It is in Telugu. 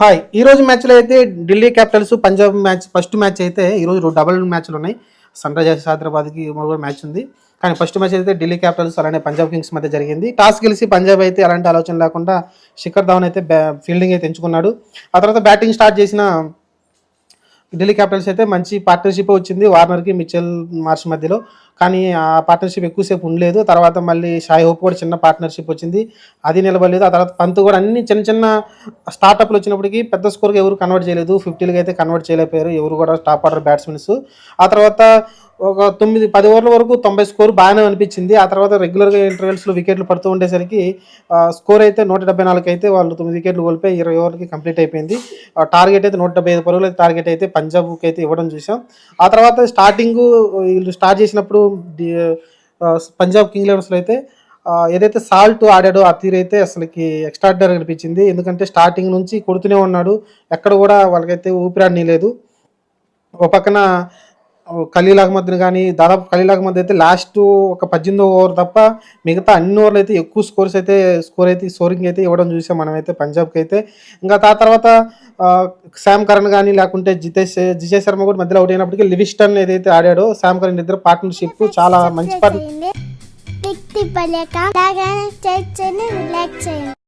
హాయ్ ఈ రోజు మ్యాచ్లో అయితే Delhi Capitals Punjab match first match అయితే ఈరోజు డబల్ మ్యాచ్లు ఉన్నాయి. సన్ రైజర్స్ హైదరాబాద్కి మరో మ్యాచ్ ఉంది. కానీ ఫస్ట్ మ్యాచ్ అయితే ఢిల్లీ క్యాపిటల్స్ అలానే పంజాబ్ కింగ్స్ మధ్య జరిగింది. టాస్ గెలిచి పంజాబ్ అయితే అలాంటి ఆలోచన లేకుండా శిఖర్ ధవన్ అయితే బ్యా ఫీల్డింగ్ అయితే ఎంచుకున్నాడు ఆ తర్వాత బ్యాటింగ్ స్టార్ట్ చేసిన ఢిల్లీ క్యాపిటల్స్ అయితే మంచి పార్ట్నర్షిప్ వచ్చింది వార్నర్కి మిచెల్ మార్చ్ మధ్యలో. కానీ ఆ పార్ట్నర్షిప్ ఎక్కువసేపు ఉండలేదు. తర్వాత మళ్ళీ షాయ్ హోప్ కూడా చిన్న పార్ట్నర్షిప్ వచ్చింది. అది నిలబడలేదు. ఆ తర్వాత పంత్ కూడా అన్ని చిన్న చిన్న స్టార్టప్లు వచ్చినప్పటికీ పెద్ద స్కోర్గా ఎవరు కన్వర్ట్ చేయలేదు. ఫిఫ్టీలకి అయితే కన్వర్ట్ చేయలేకపోయారు. ఎవరు కూడా టాప్ ఆర్డర్ బ్యాట్స్మెన్స్ ఆ తర్వాత ఒక తొమ్మిది పది ఓవర్ల వరకు తొంభై స్కోర్ బాగానే అనిపించింది. ఆ తర్వాత రెగ్యులర్గా ఇంటర్వెల్స్లో వికెట్లు పడుతూ ఉండేసరికి స్కోర్ అయితే నూట డెబ్బై నాలుగు అయితే వాళ్ళు తొమ్మిది వికెట్లు కోల్పోయి ఇరవై ఓవర్లకి కంప్లీట్ అయిపోయింది. టార్గెట్ అయితే నూట డెబ్బై ఐదు పరుగులు టార్గెట్ అయితే పంజాబ్కి అయితే ఇవ్వడం చూసాం ఆ తర్వాత స్టార్టింగ్ వీళ్ళు స్టార్ట్ చేసినప్పుడు పంజాబ్ కింగ్ లెవెన్స్లో అయితే ఏదైతే సాల్ట్ ఆడాడో ఆ తీరు అయితే అసలుకి ఎక్స్ట్రాడర్ అనిపించింది. ఎందుకంటే స్టార్టింగ్ నుంచి కొడుతూనే ఉన్నాడు. ఎక్కడ కూడా వాళ్ళకైతే ఊపిరాడని లేదు ఒక పక్కన ఖలీల్ అహ్మద్ని కానీ దాదాపు ఖలీల్ అహ్మద్ అయితే లాస్ట్ ఒక పద్దెనిమిదో ఓవర్ తప్ప మిగతా అన్ని ఓవర్లు అయితే ఎక్కువ స్కోర్స్ అయితే స్కోర్ అయితే స్కోరింగ్ అయితే ఇవ్వడం చూసాం మనమైతే పంజాబ్కి అయితే ఇంకా ఆ తర్వాత శామ్ కరణ్ కానీ లేకుంటే జితేష్ జితేష్ శర్మ కూడా మధ్యలో అవుట్ అయినప్పటికీ లివిస్టన్ ఏదైతే ఆడాడో శామ్ కరణ్ ఇద్దరు పార్ట్నర్షిప్ చాలా మంచి పార్ట్నర్